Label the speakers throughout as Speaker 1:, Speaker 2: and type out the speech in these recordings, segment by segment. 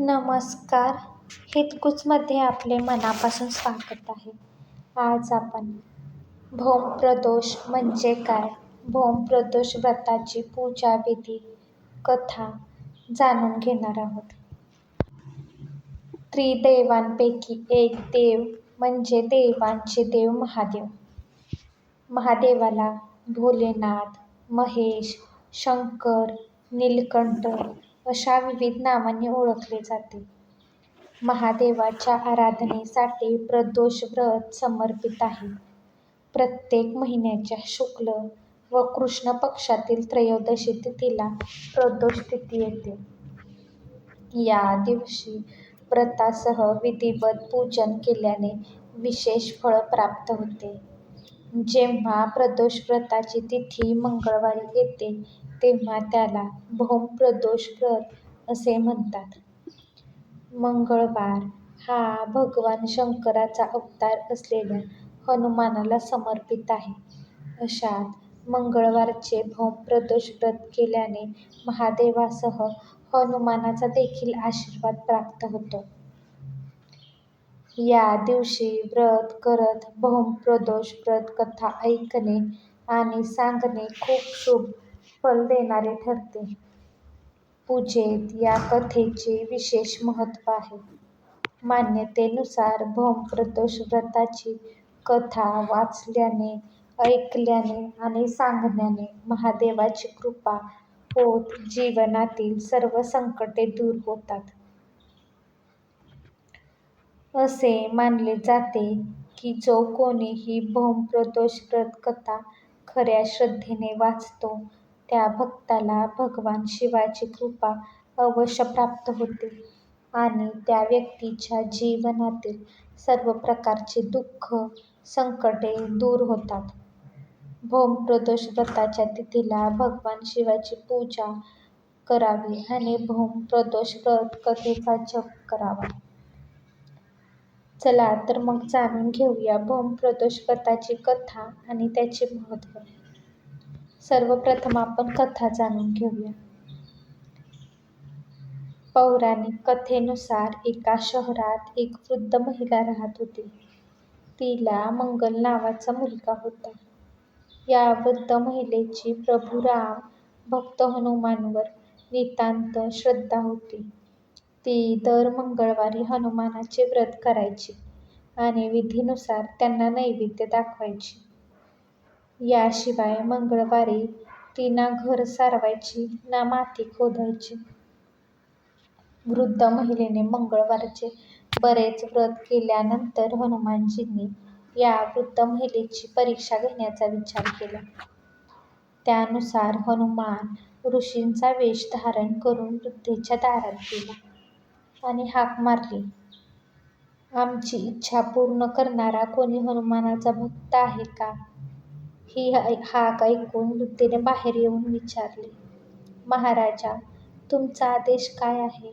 Speaker 1: नमस्कार. हितगुजमध्ये आपले मनापासून स्वागत आहे. आज आपण भौमप्रदोष म्हणजे काय? भौमप्रदोष व्रताची पूजा विधी कथा जाणून घेणार आहोत. त्रिदेवांपैकी एक देव म्हणजे देवांचे देव महादेव. महादेवाला भोलेनाथ महेश शंकर नीलकंठ अशा विविध नावांनी ओळखले जाते. महादेवाच्या आराधनेसाठी प्रदोष व्रत समर्पित आहे. प्रत्येक महिन्याच्या शुक्ल व कृष्ण पक्षातील त्रयोदशी तिथीला प्रदोष तिथी येते. या दिवशी व्रतासह विधिवत पूजन केल्याने विशेष फळ प्राप्त होते. जेव्हा प्रदोष व्रताची तिथी मंगळवारी येते तेव्हा त्याला भौमप्रदोष व्रत असे म्हणतात. मंगळवार हा भगवान शंकराचा अवतार असलेल्या हनुमानाला समर्पित आहे. अशात मंगळवारचे भौमप्रदोष व्रत केल्याने महादेवासह हनुमानाचा देखील आशीर्वाद प्राप्त होतो. या दिवशी व्रत करत भौमप्रदोष व्रत कथा ऐकणे आणि सांगणे खूप शुभ फल देणारे ठरते. पूजेत या कथेचे विशेष महत्त्व आहे. मान्यतेनुसार भौमप्रदोष व्रताची कथा वाचल्याने ऐकल्याने आणि सांगण्याने महादेवाची कृपा होत जीवनातील सर्व संकटे दूर होतात. असे मानले जाते की जो कोणी ही भौमप्रदोष व्रत कथा खऱ्या श्रद्धेने वाचतो त्या भक्ताला भगवान शिवाची कृपा अवश्य प्राप्त होते. आणि त्या व्यक्तीच्या जीवनातील सर्व प्रकारचे दुःख संकटे दूर होतात. भौमप्रदोष व्रताच्या तिथीला भगवान शिवाची पूजा करावी आणि भौमप्रदोष व्रत कथेचा जप करावा. चला तर मग जाणून घेऊया भौमप्रदोष व्रताची कथा आणि त्याचे महत्त्व. सर्वप्रथम आपण कथा जाणून घेऊया. पौराणिक कथेनुसार एका शहरात एक वृद्ध महिला राहत होती. तिला मंगल नावाचा मुलगा होता. या वृद्ध महिलेची प्रभू राम भक्त हनुमानवर नितांत श्रद्धा होती. ती दर मंगळवारी हनुमानाचे व्रत करायची आणि विधीनुसार त्यांना नैवेद्य दाखवायची. याशिवाय मंगळवारी ती ना घर सारवायची ना माती खोदायची. वृद्ध महिलेने मंगळवारचे बरेच व्रत केल्यानंतर हनुमानजींनी या वृद्ध महिलेची परीक्षा घेण्याचा विचार केला. त्यानुसार हनुमान ऋषींचा वेष धारण करून वृद्धेच्या दारात गेला आणि हाक मारली. आमची इच्छा पूर्ण करणारा कोणी हनुमानाचा भक्त आहे का? ही हाक ऐकून वृद्धेने बाहेर येऊन विचारले महाराजा तुमचा आदेश काय आहे?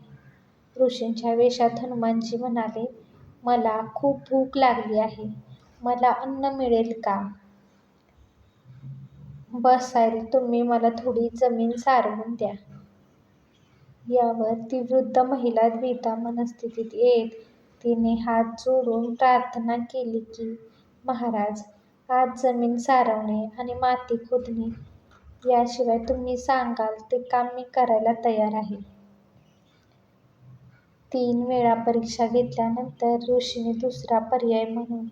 Speaker 1: ऋषींच्या वेषात हनुमानजी म्हणाले मला खूप भूक लागली आहे. मला अन्न मिळेल का? बसायला तुम्ही मला थोडी जमीन सारवून द्या. यावर ती वृद्ध महिला द्विता मनस्थितीत येत तिने हात जोडून प्रार्थना केली की महाराज आज जमीन सारवणे आणि माती खोदणे याशिवाय तुम्ही सांगाल ते काम मी करायला तयार आहे. तीन वेळा परीक्षा घेतल्यानंतर ऋषीने दुसरा पर्याय म्हणून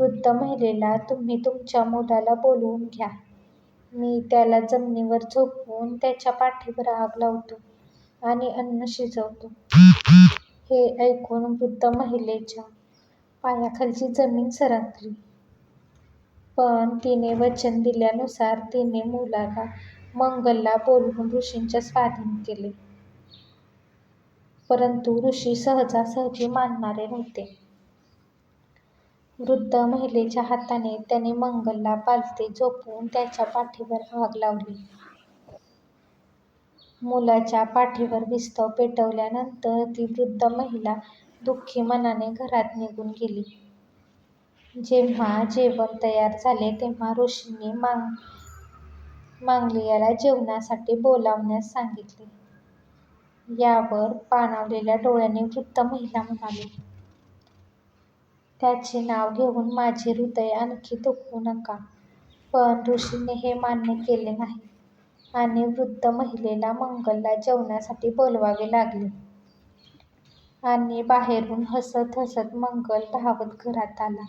Speaker 1: वृद्ध महिलेला तुम्ही तुमच्या मुलाला बोलवून घ्या. मी त्याला जमिनीवर झोपवून त्याच्या पाठीवर आग लावतो आणि अन्न शिजवतो. हे ऐकून वृद्ध महिलेच्या पायाखालची जमीन सरकली. पण तिने वचन दिल्यानुसार तिने मुलाला मंगलला बोलवून ऋषींच्या स्वाधीन केले. परंतु ऋषी सहजासहजी मानणारे नव्हते. वृद्ध महिलेच्या हाताने त्याने मंगलला पालते झोपवून त्याच्या पाठीवर आग लावली. मुलाच्या पाठीवर विस्तव पेटवल्यानंतर ती वृद्ध महिला दुःखी मनाने घरात निघून गेली. जेव्हा जेवण तयार झाले तेव्हा ऋषींनी मांगलियाला जेवणासाठी बोलावण्यास सांगितले यावर पाणावलेल्या डोळ्याने वृद्ध महिला म्हणाली, त्याचे नाव घेऊन माझे हृदय आणखी दुखवू नका. पण ऋषीने हे मान्य केले नाही आणि वृद्ध महिलेला मंगलला जेवणासाठी बोलवावे लागले. आणि बाहेरून हसत हसत मंगल धावत घरात आला.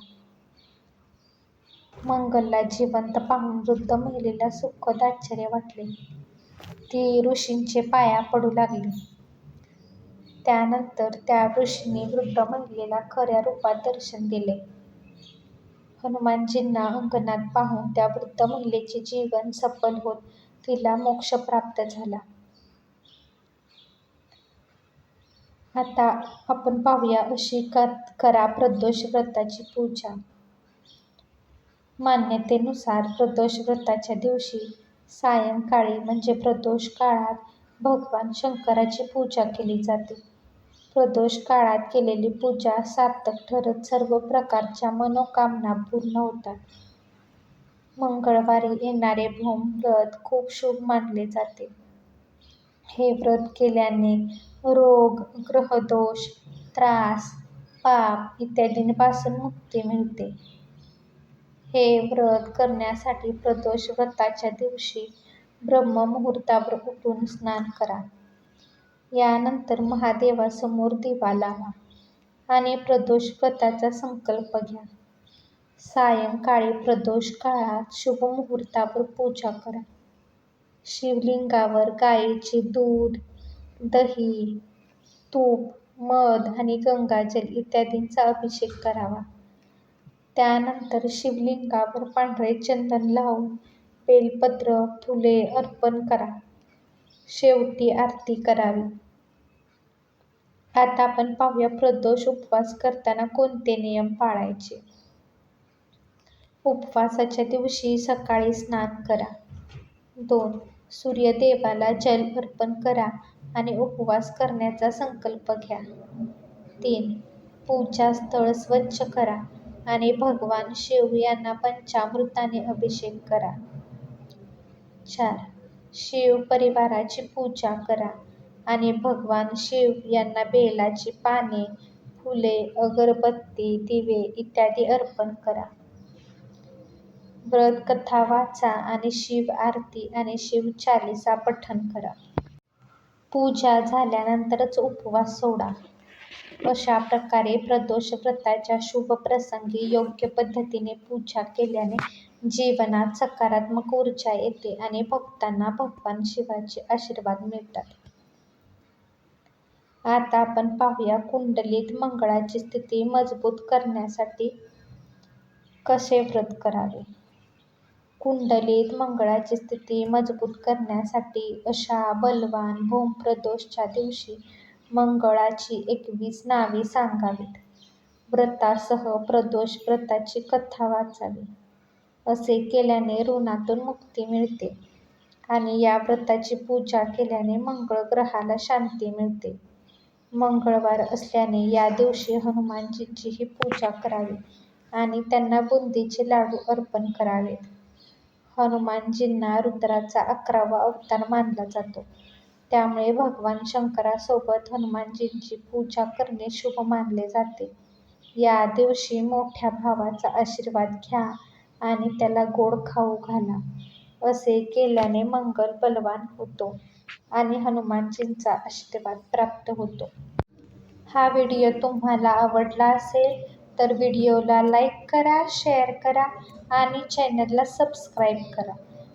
Speaker 1: मंगलला जिवंत पाहून वृद्ध महिलेला सुखद आश्चर्य वाटले. ती ऋषींचे पाया पडू लागली. त्यानंतर त्या ऋषींनी वृद्ध महिलेला खऱ्या रूपात दर्शन दिले. हनुमानजींना अंगणात पाहून त्या वृद्ध महिलेचे जीवन सफल होत तिला मोक्ष प्राप्त झाला. आता आपण पाहूया अशी करा प्रदोष व्रताची पूजा. मान्यतेनुसार प्रदोष व्रताच्या दिवशी सायंकाळी म्हणजे प्रदोष काळात भगवान शंकराची पूजा केली जाते. प्रदोष काळात केलेली पूजा सार्थक ठरत सर्व प्रकारच्या मनोकामना पूर्ण होतात. मंगळवारी येणारे भूम व्रत खूप शुभ मानले जाते. हे व्रत केल्याने रोग, ग्रहदोष, त्रास, पाप इत्यादींपासून मुक्ती मिळते. हे व्रत करण्यासाठी प्रदोष व्रताच्या दिवशी ब्रह्ममुहूर्तावर उठून स्नान करा. यानंतर महादेवासमोर दिवा लावा आणि प्रदोष व्रताचा संकल्प घ्या. सायंकाळी प्रदोष काळात शुभ मुहूर्तावर पूजा करा. शिवलिंगावर गायीचे दूध, दही, तूप, मध आणि गंगाजल इत्यादींचा अभिषेक करावा. त्यानंतर शिवलिंगावर पांढरे चंदन लावून बेलपत्र, फुले अर्पण करा. शेवटी आरती करावी. आता आपण पाहूया प्रदोष उपवास करताना कोणते नियम पाळायचे. उपवासाच्या दिवशी सकाळी स्नान करा. दोन. सूर्यदेवाला जल अर्पण करा आणि उपवास करण्याचा संकल्प घ्या. तीन. पूजा स्थळ स्वच्छ करा आणि भगवान शिव यांना पंचामृताने अभिषेक करा. चार. शिव परिवाराची पूजा करा आणि भगवान शिव यांना बेलाची पाने, फुले, अगरबत्ती, दिवे इत्यादी अर्पण करा. व्रत कथा वाचा आणि शिव आरती आणि शिव चालीसा पठण करा. पूजा झाल्यानंतरच उपवास सोडा. अशा प्रकारे प्रदोष व्रताच्या शुभ प्रसंगी योग्य पद्धतीने पूजा केल्याने जीवनात सकारात्मक ऊर्जा येते आणि भक्तांना भगवान शिवाचे आशीर्वाद मिळतात. आता आपण पाहूया कुंडलीत मंगळाची स्थिती मजबूत करण्यासाठी कसे व्रत करावे. कुंडलीत मंगळाची स्थिती मजबूत करण्यासाठी अशा बलवान भौम प्रदोषच्या दिवशी मंगळाची एकवीस नावे सांगावीत. व्रतासह प्रदोष व्रताची कथा वाचावी. असे केल्याने ऋणातून मुक्ती मिळते आणि या व्रताची पूजा केल्याने मंगळ ग्रहाला शांती मिळते. मंगळवार असल्याने या दिवशी हनुमानजीचीही पूजा करावी आणि त्यांना बुंदीचे लाडू अर्पण करावेत. हनुमानजींना रुद्राचा अकरावा अवतार मानला जातो. त्यामुळे भगवान शंकरासोबत हनुमानजींची पूजा करणे शुभ मानले जाते. या दिवशी मोठ्या भावाचा आशीर्वाद घ्या आणि त्याला गोड खाऊ घाला. असे केल्याने मंगल बलवान होतो आणि हनुमानजींचा आशीर्वाद प्राप्त होतो. हा व्हिडिओ तुम्हाला आवडला असेल तर व्हिडिओला लाईक करा, शेअर करा आणि चॅनलला सबस्क्राईब करा.